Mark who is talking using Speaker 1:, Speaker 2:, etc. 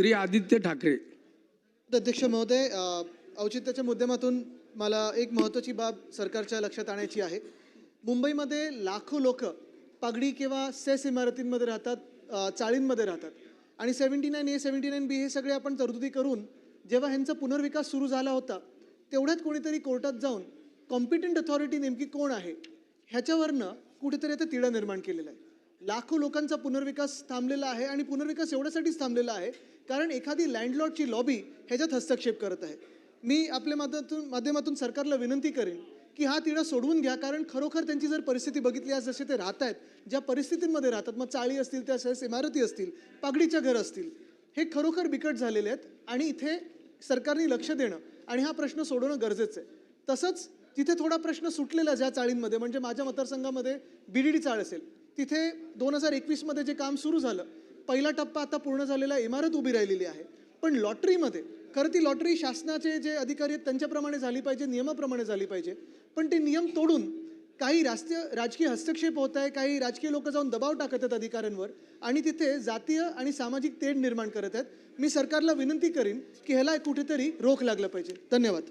Speaker 1: श्री आदित्य ठाकरे.
Speaker 2: अध्यक्ष महोदय औचित्याच्या मुद्द्यामातून मला एक महत्त्वाची बाब सरकारच्या लक्षात आणायची आहे. मुंबईमध्ये लाखो लोक पगडी किंवा सेस इमारतींमध्ये राहतात चाळींमध्ये राहतात. आणि seventy nine A seventy nine B हे सगळे आपण तरतुदी करून जेव्हा ह्यांचा पुनर्विकास सुरू झाला होता तेवढ्यात कोणीतरी कोर्टात जाऊन कॉम्पिटंट अथॉरिटी नेमकी कोण आहे ह्याच्यावरनं कुठेतरी आता तिढा निर्माण केलेला आहे. लाखो लोकांचा पुनर्विकास थांबलेला आहे आणि पुनर्विकास एवढ्यासाठीच थांबलेला आहे कारण एखादी लँडलॉर्डची लॉबी ह्याच्यात हस्तक्षेप करत आहे. मी आपल्या माध्यमातून माध्यमातून सरकारला विनंती करेन की हा तिढा सोडवून घ्या कारण खरोखर त्यांची जर परिस्थिती बघितली आज जसे ते राहत आहेत ज्या परिस्थितींमध्ये राहतात मग चाळी असतील त्या सहज इमारती असतील पागडीच्या घर असतील हे खरोखर बिकट झालेले आहेत आणि इथे सरकारने लक्ष देणं आणि हा प्रश्न सोडवणं गरजेचं आहे. तसंच तिथे थोडा प्रश्न सुटलेला ज्या चाळींमध्ये म्हणजे माझ्या मतदारसंघामध्ये बीडीडी चाळ असेल. तिथे दोन हजार एकवीसमध्ये जे काम सुरू झालं पहिला टप्पा आता पूर्ण झालेला इमारत उभी राहिलेली आहे. पण लॉटरीमध्ये खरं ती लॉटरी शासनाचे जे अधिकारी आहेत त्यांच्याप्रमाणे झाली पाहिजे नियमाप्रमाणे झाली पाहिजे. पण ते नियम तोडून काही राष्ट्रीय राजकीय हस्तक्षेप होत आहे काही राजकीय लोक जाऊन दबाव टाकत आहेत अधिकाऱ्यांवर आणि तिथे जातीय आणि सामाजिक तेढ निर्माण करत आहेत. मी सरकारला विनंती करीन की ह्याला कुठेतरी रोख लागलं पाहिजे. धन्यवाद.